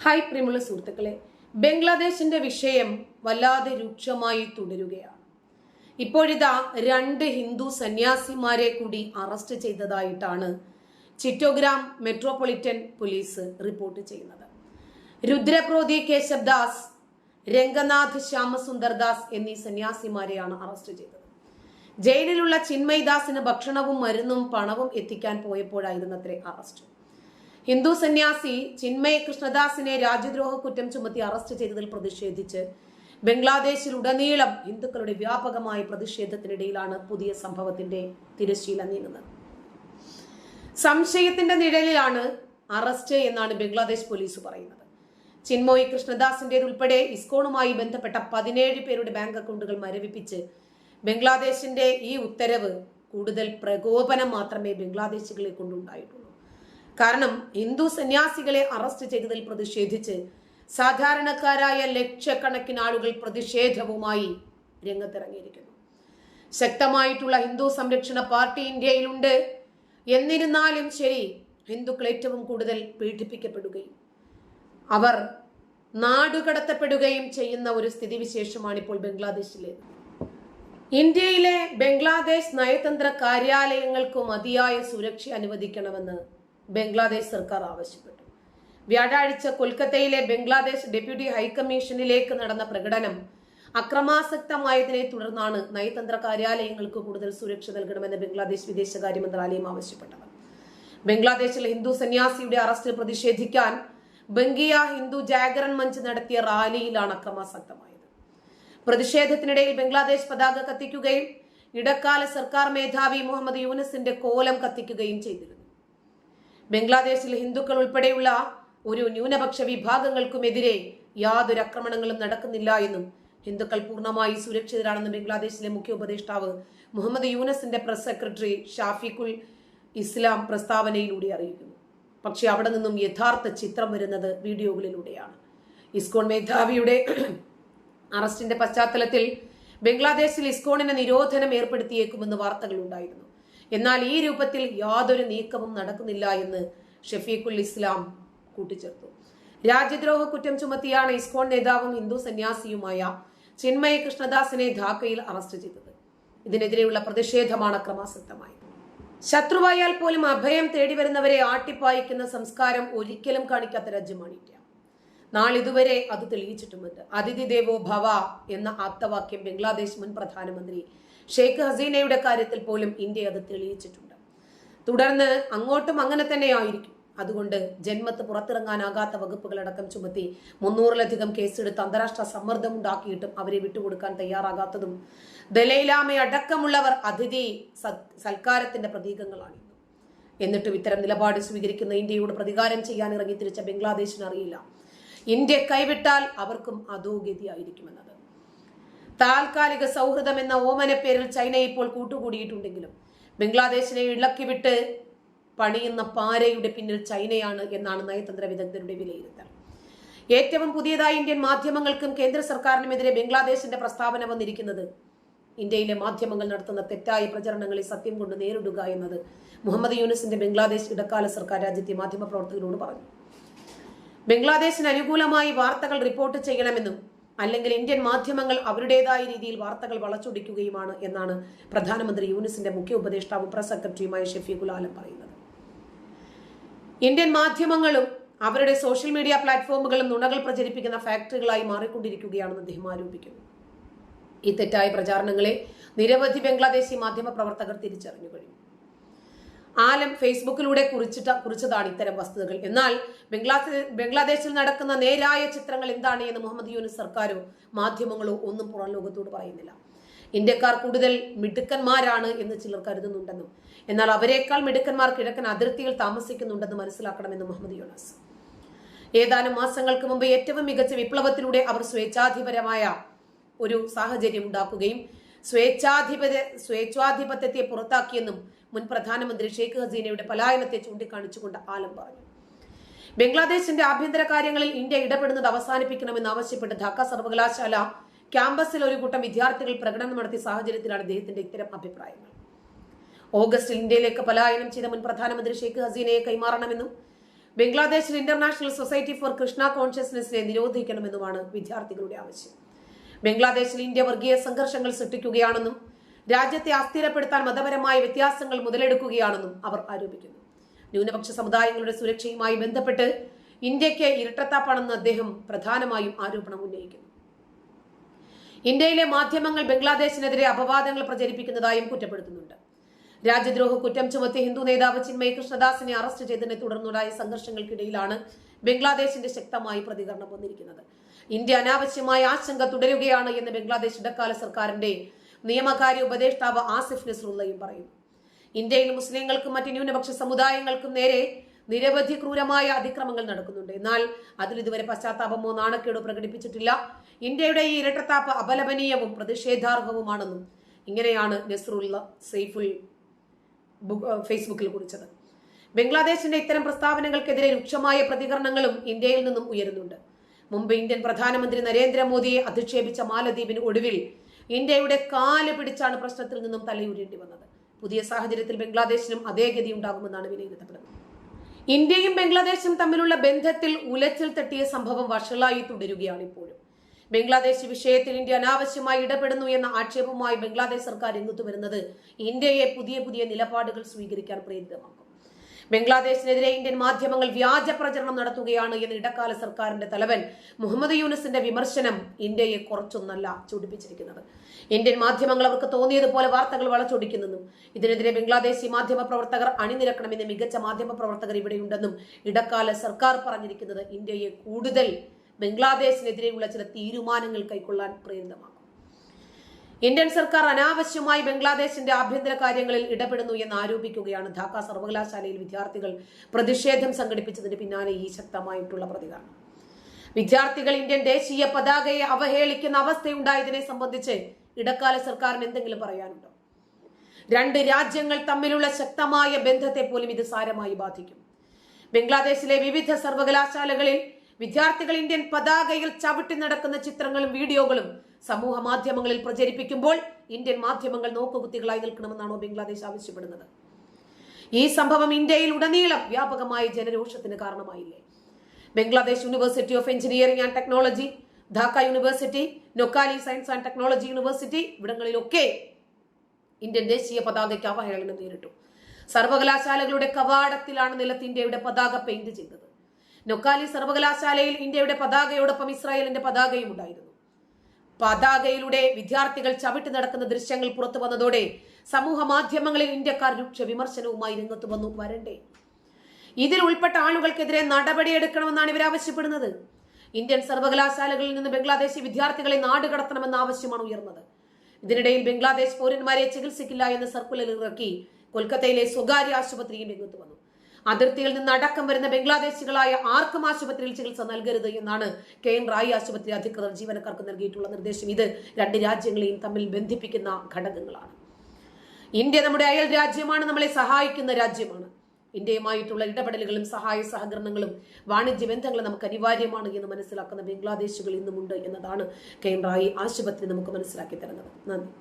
Hi പ്രിയമുള്ള സുഹൃത്തുക്കളെ ബംഗ്ലാദേശിന്റെ വിഷയം വല്ലാതെ രൂക്ഷമായി തുടരുകയാണ്. ഇപ്പോഴിതാ രണ്ട് ഹിന്ദു സന്യാസിമാരെ കൂടി അറസ്റ്റ് ചെയ്തതായിട്ടാണ് ചിറ്റോഗ്രാം മെട്രോപൊളിറ്റൻ പോലീസ് റിപ്പോർട്ട് ചെയ്യുന്നത്. രുദ്രപ്രോതി കേശവ് ദാസ് രംഗനാഥ് ശ്യാമസുന്ദർ ദാസ് എന്നീ സന്യാസിമാരെയാണ് അറസ്റ്റ് ചെയ്തത്. ജയിലിലുള്ള ചിന്മയ് ദാസിന് ഭക്ഷണവും മരുന്നും പണവും എത്തിക്കാൻ പോയപ്പോഴായിരുന്നത്രേ അറസ്റ്റ്. ഹിന്ദു സന്യാസി ചിന്മയ കൃഷ്ണദാസിനെ രാജ്യദ്രോഹ കുറ്റം ചുമത്തി അറസ്റ്റ് ചെയ്തതിൽ പ്രതിഷേധിച്ച് ബംഗ്ലാദേശിൽ ഉടനീളം ഹിന്ദുക്കളുടെ വ്യാപകമായ പ്രതിഷേധത്തിനിടയിലാണ് പുതിയ സംഭവത്തിന്റെ തിരശ്ശീല നീങ്ങുന്നത്. സംശയത്തിന്റെ നിഴലിലാണ് അറസ്റ്റ് എന്നാണ് ബംഗ്ലാദേശ് പോലീസ് പറയുന്നത്. ചിന്മോയി കൃഷ്ണദാസിന്റെ ഉൾപ്പെടെ ഇസ്കോണുമായി ബന്ധപ്പെട്ട പതിനേഴ് പേരുടെ ബാങ്ക് അക്കൗണ്ടുകൾ മരവിപ്പിച്ച് ബംഗ്ലാദേശിന്റെ ഈ ഉത്തരവ് കൂടുതൽ പ്രകോപനം മാത്രമേ ബംഗ്ലാദേശികളെ കൊണ്ടുണ്ടായിട്ടുള്ളൂ. കാരണം ഹിന്ദു സന്യാസികളെ അറസ്റ്റ് ചെയ്തതിൽ പ്രതിഷേധിച്ച് സാധാരണക്കാരായ ലക്ഷക്കണക്കിന് ആളുകൾ പ്രതിഷേധവുമായി രംഗത്തിറങ്ങിയിരിക്കുന്നു. ശക്തമായിട്ടുള്ള ഹിന്ദു സംരക്ഷണ പാർട്ടി ഇന്ത്യയിലുണ്ട്. എന്നിരുന്നാലും ശരി ഹിന്ദുക്കൾ ഏറ്റവും കൂടുതൽ പീഡിപ്പിക്കപ്പെടുകയും അവർ നാടുകടത്തപ്പെടുകയും ചെയ്യുന്ന ഒരു സ്ഥിതിവിശേഷമാണ് ഇപ്പോൾ ബംഗ്ലാദേശിലേത് ഇന്ത്യയിലെ ബംഗ്ലാദേശ് നയതന്ത്ര കാര്യാലയങ്ങൾക്ക് മതിയായ സുരക്ഷ അനുവദിക്കണമെന്ന് ബംഗ്ലാദേശ് സർക്കാർ ആവശ്യപ്പെട്ടു. വ്യാഴാഴ്ച കൊൽക്കത്തയിലെ ബംഗ്ലാദേശ് ഡെപ്യൂട്ടി ഹൈക്കമ്മീഷനിലേക്ക് നടന്ന പ്രകടനം അക്രമാസക്തമായതിനെ തുടർന്നാണ് നയതന്ത്ര കാര്യാലയങ്ങൾക്ക് കൂടുതൽ സുരക്ഷ നൽകണമെന്ന് ബംഗ്ലാദേശ് വിദേശകാര്യ മന്ത്രാലയം ആവശ്യപ്പെട്ടത്. ബംഗ്ലാദേശിലെ ഹിന്ദു സന്യാസിയുടെ അറസ്റ്റിൽ പ്രതിഷേധിക്കാൻ ബംഗിയ ഹിന്ദു ജാഗരൺ മഞ്ച് നടത്തിയ റാലിയിലാണ് അക്രമാസക്തമായത്. പ്രതിഷേധത്തിനിടയിൽ ബംഗ്ലാദേശ് പതാക കത്തിക്കുകയും ഇടക്കാല സർക്കാർ മേധാവി മുഹമ്മദ് യൂനസിന്റെ കോലം കത്തിക്കുകയും ചെയ്തിരുന്നു. ബംഗ്ലാദേശിൽ ഹിന്ദുക്കൾ ഉൾപ്പെടെയുള്ള ഒരു ന്യൂനപക്ഷ വിഭാഗങ്ങൾക്കുമെതിരെ യാതൊരു ആക്രമണങ്ങളും നടക്കുന്നില്ല എന്നും ഹിന്ദുക്കൾ പൂർണമായി സുരക്ഷിതരാണെന്നും ബംഗ്ലാദേശിലെ മുഖ്യ ഉപദേഷ്ടാവ് മുഹമ്മദ് യൂനസിന്റെ പ്രസ് സെക്രട്ടറി ഷാഫിഖുൽ ഇസ്ലാം പ്രസ്താവനയിലൂടെ അറിയിക്കുന്നു. പക്ഷെ അവിടെ നിന്നും യഥാർത്ഥ ചിത്രം വരുന്നത് വീഡിയോകളിലൂടെയാണ്. ഇസ്കോൺ മേധാവിയുടെ അറസ്റ്റിന്റെ പശ്ചാത്തലത്തിൽ ബംഗ്ലാദേശിൽ ഇസ്കോണിന് നിരോധനം ഏർപ്പെടുത്തിയേക്കുമെന്ന് വാർത്തകൾ ഉണ്ടായിരുന്നു. എന്നാൽ ഈ രൂപത്തിൽ യാതൊരു നീക്കവും നടക്കുന്നില്ല എന്ന് ഷഫീഖുൽ ഇസ്ലാം കൂട്ടിച്ചേർത്തു. രാജ്യദ്രോഹ കുറ്റം ചുമത്തിയാണ് ഇസ്കോൺ നേതാവും ഹിന്ദു സന്യാസിയുമായ ചിന്മയ കൃഷ്ണദാസിനെ ധാക്കയിൽ അറസ്റ്റ് ചെയ്തത്. ഇതിനെതിരെയുള്ള പ്രതിഷേധമാണ് അക്രമാസക്തമായത് ശത്രുവായാൽ പോലും അഭയം തേടി വരുന്നവരെ ആട്ടിപ്പായിക്കുന്ന സംസ്കാരം ഒരിക്കലും കാണിക്കാത്ത രാജ്യമാണ് ഇന്ത്യ നാളിതുവരെ അത് തെളിയിച്ചിട്ടുമുണ്ട്. അതിഥി ദേവോ ഭവ എന്ന ആപ്തവാക്യം ബംഗ്ലാദേശ് മുൻ പ്രധാനമന്ത്രി ഷെയ്ഖ് ഹസീനയുടെ കാര്യത്തിൽ പോലും ഇന്ത്യ അത് തെളിയിച്ചിട്ടുണ്ട്. തുടർന്ന് അങ്ങോട്ടും അങ്ങനെ തന്നെയായിരിക്കും. അതുകൊണ്ട് ജന്മത്ത് പുറത്തിറങ്ങാനാകാത്ത വകുപ്പുകളടക്കം ചുമത്തി മുന്നൂറിലധികം കേസെടുത്ത് അന്താരാഷ്ട്ര സമ്മർദ്ദം ഉണ്ടാക്കിയിട്ടും അവരെ വിട്ടുകൊടുക്കാൻ തയ്യാറാകാത്തതും ദലൈലാമ അടക്കമുള്ളവർ അതിഥി സൽക്കാരത്തിന്റെ പ്രതീകങ്ങളാണ് എന്നിട്ടും ഇത്തരം നിലപാട് സ്വീകരിക്കുന്ന ഇന്ത്യയോട് പ്രതികാരം ചെയ്യാൻ ഇറങ്ങി തിരിച്ച ബംഗ്ലാദേശിന് അറിയില്ല ഇന്ത്യ കൈവിട്ടാൽ അവർക്കും അധോഗതിയായിരിക്കുമെന്നത്. താൽക്കാലിക സൗഹൃദം എന്ന ഓമന പേരിൽ ചൈന ഇപ്പോൾ കൂട്ടുകൂടിയിട്ടുണ്ടെങ്കിലും ബംഗ്ലാദേശിനെ ഇളക്കിവിട്ട് പണിയുന്ന പാരയുടെ പിന്നിൽ ചൈനയാണ് എന്നാണ് നയതന്ത്ര വിദഗ്ധരുടെ വിലയിരുത്തൽ. ഏറ്റവും പുതിയതായി ഇന്ത്യൻ മാധ്യമങ്ങൾക്കും കേന്ദ്ര സർക്കാരിനുമെതിരെ ബംഗ്ലാദേശിന്റെ പ്രസ്താവന വന്നിരിക്കുന്നത് ഇന്ത്യയിലെ മാധ്യമങ്ങൾ നടത്തുന്ന തെറ്റായ പ്രചരണങ്ങളെ സത്യം കൊണ്ട് നേരിടുക എന്നത് മുഹമ്മദ് യൂനിസിന്റെ ബംഗ്ലാദേശ് ഇടക്കാല സർക്കാർ രാജ്യത്തെ മാധ്യമപ്രവർത്തകരോട് പറഞ്ഞു. ബംഗ്ലാദേശിന് അനുകൂലമായി വാർത്തകൾ റിപ്പോർട്ട് ചെയ്യണമെന്നും അല്ലെങ്കിൽ ഇന്ത്യൻ മാധ്യമങ്ങൾ അവരുടേതായ രീതിയിൽ വാർത്തകൾ വളച്ചൊടിക്കുകയുമാണ് എന്നാണ് പ്രധാനമന്ത്രി യൂനിസിന്റെ മുഖ്യ ഉപദേഷ്ടാവും പ്രസ് സെക്രട്ടറിയുമായ ഷെഫീഖുൽ ആലം പറയുന്നത്. ഇന്ത്യൻ മാധ്യമങ്ങളും അവരുടെ സോഷ്യൽ മീഡിയ പ്ലാറ്റ്ഫോമുകളും നുണകൾ പ്രചരിപ്പിക്കുന്ന ഫാക്ടറികളായി മാറിക്കൊണ്ടിരിക്കുകയാണെന്ന് അദ്ദേഹം ആരോപിക്കുന്നു. ഈ തെറ്റായ പ്രചാരണങ്ങളെ നിരവധി ബംഗ്ലാദേശി മാധ്യമ പ്രവർത്തകർ തിരിച്ചറിഞ്ഞു കഴിഞ്ഞു. ആലം ഫേസ്ബുക്കിലൂടെ കുറിച്ചിട്ട കുറിച്ചതാണ് ഇത്തരം വസ്തുതകൾ. എന്നാൽ ബംഗ്ലാദേശ് ബംഗ്ലാദേശിൽ നടക്കുന്ന നേരായ ചിത്രങ്ങൾ എന്താണ് എന്ന് മുഹമ്മദ് യൂനിസ് സർക്കാരോ മാധ്യമങ്ങളോ ഒന്നും പുറം ലോകത്തോട് പറയുന്നില്ല. ഇന്ത്യക്കാർ കൂടുതൽ മിടുക്കന്മാരാണ് എന്ന് ചിലർ കരുതുന്നുണ്ടെന്നും എന്നാൽ അവരെക്കാൾ മിടുക്കന്മാർ കിഴക്കൻ അതിർത്തിയിൽ താമസിക്കുന്നുണ്ടെന്ന് മനസ്സിലാക്കണമെന്ന് മുഹമ്മദ് യൂനസ്. ഏതാനും മാസങ്ങൾക്ക് മുമ്പ് ഏറ്റവും മികച്ച വിപ്ലവത്തിലൂടെ അവർ സ്വേച്ഛാധിപരമായ ഒരു സാഹചര്യം ഉണ്ടാക്കുകയും സ്വേച്ഛാധിപത സ്വേച്ഛാധിപത്യത്തെ പുറത്താക്കിയെന്നും മുൻ പ്രധാനമന്ത്രി ഷെയ്ഖ് ഹസീനയുടെ പലായനത്തെ ചൂണ്ടിക്കാണിച്ചുകൊണ്ട് ആലം പറഞ്ഞു ബംഗ്ലാദേശിന്റെ ആഭ്യന്തര കാര്യങ്ങളിൽ ഇന്ത്യ ഇടപെടുന്നത് അവസാനിപ്പിക്കണമെന്ന് ആവശ്യപ്പെട്ട് ധാക്ക സർവകലാശാല ക്യാമ്പസിൽ ഒരു കൂട്ടം വിദ്യാർത്ഥികൾ പ്രകടനം നടത്തിയ സാഹചര്യത്തിലാണ് അദ്ദേഹത്തിന്റെ ഇത്തരം അഭിപ്രായങ്ങൾ. ഓഗസ്റ്റിൽ ഇന്ത്യയിലേക്ക് പലായനം ചെയ്ത മുൻ പ്രധാനമന്ത്രി ഷെയ്ഖ് ഹസീനയെ കൈമാറണമെന്നും ബംഗ്ലാദേശിൽ ഇന്റർനാഷണൽ സൊസൈറ്റി ഫോർ കൃഷ്ണ കോൺഷ്യസ്നെസ്സിനെ നിരോധിക്കണമെന്നുമാണ് വിദ്യാർത്ഥികളുടെ ആവശ്യം. ബംഗ്ലാദേശിൽ ഇന്ത്യ വർഗീയ സംഘർഷങ്ങൾ സൃഷ്ടിക്കുകയാണെന്നും രാജ്യത്തെ അസ്ഥിരപ്പെടുത്താൻ മതപരമായ വ്യത്യാസങ്ങൾ മുതലെടുക്കുകയാണെന്നും അവർ ആരോപിക്കുന്നു. ന്യൂനപക്ഷ സമുദായങ്ങളുടെ സുരക്ഷയുമായി ബന്ധപ്പെട്ട് ഇന്ത്യയ്ക്ക് ഇരട്ടത്താപ്പാണെന്ന് അദ്ദേഹം പ്രധാനമായും ആരോപണം ഉന്നയിക്കുന്നു. ഇന്ത്യയിലെ മാധ്യമങ്ങൾ ബംഗ്ലാദേശിനെതിരെ അപവാദങ്ങൾ പ്രചരിപ്പിക്കുന്നതായും കുറ്റപ്പെടുത്തുന്നുണ്ട്. രാജ്യദ്രോഹ കുറ്റം ചുമത്തി ഹിന്ദു നേതാവ് ചിന്മയ കൃഷ്ണദാസിനെ അറസ്റ്റ് ചെയ്തതിനെ തുടർന്നുണ്ടായ സംഘർഷങ്ങൾക്കിടയിലാണ് ബംഗ്ലാദേശിന്റെ ശക്തമായ പ്രതികരണം വന്നിരിക്കുന്നത്. ഇന്ത്യ അനാവശ്യമായ ആശങ്ക തുടരുകയാണ് എന്ന് ബംഗ്ലാദേശ് ഇടക്കാല സർക്കാരിന്റെ നിയമകാര്യ ഉപദേഷ്ടാവ് ആസിഫ് നസ്രുള്ളയും പറയുന്നു. ഇന്ത്യയിൽ മുസ്ലിങ്ങൾക്കും മറ്റ് ന്യൂനപക്ഷ സമുദായങ്ങൾക്കും നേരെ നിരവധി ക്രൂരമായ അതിക്രമങ്ങൾ നടക്കുന്നുണ്ട്. എന്നാൽ അതിൽ ഇതുവരെ പശ്ചാത്താപമോ നാണക്കേടോ പ്രകടിപ്പിച്ചിട്ടില്ല. ഇന്ത്യയുടെ ഈ ഇരട്ടത്താപ്പ് അപലപനീയവും പ്രതിഷേധാർഹവുമാണെന്നും ഇങ്ങനെയാണ് നസ്രുള്ള സെയ്ഫുൽ ബുക്ക് ഫേസ്ബുക്കിൽ കുറിച്ചത്. ബംഗ്ലാദേശിന്റെ ഇത്തരം പ്രസ്താവനകൾക്കെതിരെ രൂക്ഷമായ പ്രതികരണങ്ങളും ഇന്ത്യയിൽ നിന്നും ഉയരുന്നുണ്ട്. മുമ്പ് ഇന്ത്യൻ പ്രധാനമന്ത്രി നരേന്ദ്രമോദിയെ അധിക്ഷേപിച്ച മാലദ്വീപിന് ഒടുവിൽ ഇന്ത്യയുടെ കാൽ പിടിച്ചാണ് പ്രശ്നത്തിൽ നിന്നും തലയൂരേണ്ടി വന്നത്. പുതിയ സാഹചര്യത്തിൽ ബംഗ്ലാദേശിനും അതേ ഗതി ഉണ്ടാകുമെന്നാണ് വിലയിരുത്തപ്പെടുന്നത്. ഇന്ത്യയും ബംഗ്ലാദേശും തമ്മിലുള്ള ബന്ധത്തിൽ ഉലച്ചിൽ തട്ടിയ സംഭവം വഷളായി തുടരുകയാണ് ഇപ്പോഴും. ബംഗ്ലാദേശ് വിഷയത്തിൽ ഇന്ത്യ അനാവശ്യമായി ഇടപെടുന്നു എന്ന ആക്ഷേപവുമായി ബംഗ്ലാദേശ് സർക്കാർ രംഗത്തു വരുന്നത് ഇന്ത്യയെ പുതിയ പുതിയ നിലപാടുകൾ സ്വീകരിക്കാൻ പ്രേരിതമാക്കും. ബംഗ്ലാദേശിനെതിരെ ഇന്ത്യൻ മാധ്യമങ്ങൾ വ്യാജ പ്രചരണം നടത്തുകയാണ് എന്ന് ഇടക്കാല സർക്കാരിന്റെ തലവൻ മുഹമ്മദ് യൂനസിന്റെ വിമർശനം ഇന്ത്യയെ കുറച്ചൊന്നല്ല ചൂടിപ്പിച്ചിരിക്കുന്നത്. ഇന്ത്യൻ മാധ്യമങ്ങൾ അവർക്ക് തോന്നിയതുപോലെ വാർത്തകൾ വളച്ചൊടിക്കുന്നെന്നും ഇതിനെതിരെ ബംഗ്ലാദേശി മാധ്യമ പ്രവർത്തകർ അണിനിരക്കണമെന്ന് മികച്ച മാധ്യമ പ്രവർത്തകർ ഇവിടെയുണ്ടെന്നും ഇടക്കാല സർക്കാർ പറഞ്ഞിരിക്കുന്നത്. ഇന്ത്യയെ കൂടുതൽ ബംഗ്ലാദേശിനെതിരെയുള്ള ചില തീരുമാനങ്ങൾ കൈക്കൊള്ളാൻ പ്രേരിതമാക്കും ഇന്ത്യൻ സർക്കാർ അനാവശ്യമായി ബംഗ്ലാദേശിന്റെ ആഭ്യന്തര കാര്യങ്ങളിൽ ഇടപെടുന്നു എന്ന് ആരോപിക്കുകയാണ് ധാക്ക സർവകലാശാലയിൽ വിദ്യാർത്ഥികൾ പ്രതിഷേധം സംഘടിപ്പിച്ചതിന് പിന്നാലെ ഈ ശക്തമായിട്ടുള്ള പ്രതികരണം. വിദ്യാർത്ഥികൾ ഇന്ത്യൻ ദേശീയ പതാകയെ അവഹേളിക്കുന്ന അവസ്ഥയുണ്ടായതിനെ സംബന്ധിച്ച് ഇടക്കാല സർക്കാരിന് എന്തെങ്കിലും പറയാനുണ്ടോ? രണ്ട് രാജ്യങ്ങൾ തമ്മിലുള്ള ശക്തമായ ബന്ധത്തെ പോലും ഇത് സാരമായി ബാധിക്കും. ബംഗ്ലാദേശിലെ വിവിധ സർവകലാശാലകളിൽ വിദ്യാർത്ഥികൾ ഇന്ത്യൻ പതാകയിൽ ചവിട്ടി നടക്കുന്ന ചിത്രങ്ങളും വീഡിയോകളും സമൂഹ മാധ്യമങ്ങളിൽ പ്രചരിപ്പിക്കുമ്പോൾ ഇന്ത്യൻ മാധ്യമങ്ങൾ നോക്കുകുത്തികളായി നിൽക്കണമെന്നാണോ ബംഗ്ലാദേശ് ആവശ്യപ്പെടുന്നത്? ഈ സംഭവം ഇന്ത്യയിൽ ഉടനീളം വ്യാപകമായ ജനരോഷത്തിന് കാരണമായില്ലേ? Bangladesh university of engineering and technology Dhaka university Noakhali science and technology university ഇവിടങ്ങളിലൊക്കെ Indian ദേശീയ പതാകയ്ക്ക് അവഹേളനം നേരിട്ടു. സർവകലാശാലകളുടെ കവാടത്തിലാണ് നിലത്ത് ഇന്ത്യയുടെ പതാക പെയിന്റ് ചെയ്തത്. നൊക്കാലി സർവകലാശാലയിൽ ഇന്ത്യയുടെ പതാകയോടൊപ്പം ഇസ്രായേലിന്റെ പതാകയും ഉണ്ടായിരുന്നു. പതാകയിലൂടെ വിദ്യാർത്ഥികൾ ചവിട്ടി നടക്കുന്ന ദൃശ്യങ്ങൾ പുറത്തു വന്നതോടെ സമൂഹ മാധ്യമങ്ങളിൽ ഇന്ത്യക്കാർ രൂക്ഷ വിമർശനവുമായി രംഗത്ത് വന്നു. വരണ്ടേ? ഇതിൽ ഉൾപ്പെട്ട ആളുകൾക്കെതിരെ നടപടിയെടുക്കണമെന്നാണ് ഇവർ ആവശ്യപ്പെടുന്നത്. ഇന്ത്യൻ സർവകലാശാലകളിൽ നിന്ന് ബംഗ്ലാദേശി വിദ്യാർത്ഥികളെ നാടുകടത്തണമെന്ന ആവശ്യമാണ് ഉയർന്നത്. ഇതിനിടയിൽ ബംഗ്ലാദേശ് പൗരന്മാരെ ചികിത്സിക്കില്ല എന്ന് സർക്കുലർ ഇറക്കി കൊൽക്കത്തയിലെ സ്വകാര്യ ആശുപത്രിയും രംഗത്ത് വന്നു. അതിർത്തിയിൽ നിന്ന് അടക്കം വരുന്ന ബംഗ്ലാദേശികളായ ആർക്കും ആശുപത്രിയിൽ ചികിത്സ നൽകരുത് എന്നാണ് കെ എൻ റായി ആശുപത്രി അധികൃതർ ജീവനക്കാർക്ക് നൽകിയിട്ടുള്ള നിർദ്ദേശം. ഇത് രണ്ട് രാജ്യങ്ങളെയും തമ്മിൽ ബന്ധിപ്പിക്കുന്ന ഘടകങ്ങളാണ്. ഇന്ത്യ നമ്മുടെ അയൽ രാജ്യമാണ് നമ്മളെ സഹായിക്കുന്ന രാജ്യമാണ്. ഇന്ത്യയുമായിട്ടുള്ള ഇടപെടലുകളും സഹായ സഹകരണങ്ങളും വാണിജ്യ ബന്ധങ്ങളും നമുക്ക് അനിവാര്യമാണ് എന്ന് മനസ്സിലാക്കുന്ന ബംഗ്ലാദേശുകൾ ഇന്നുമുണ്ട് എന്നതാണ് കെ എൻ റായി ആശുപത്രി നമുക്ക് മനസ്സിലാക്കി തരുന്നത്. നന്ദി.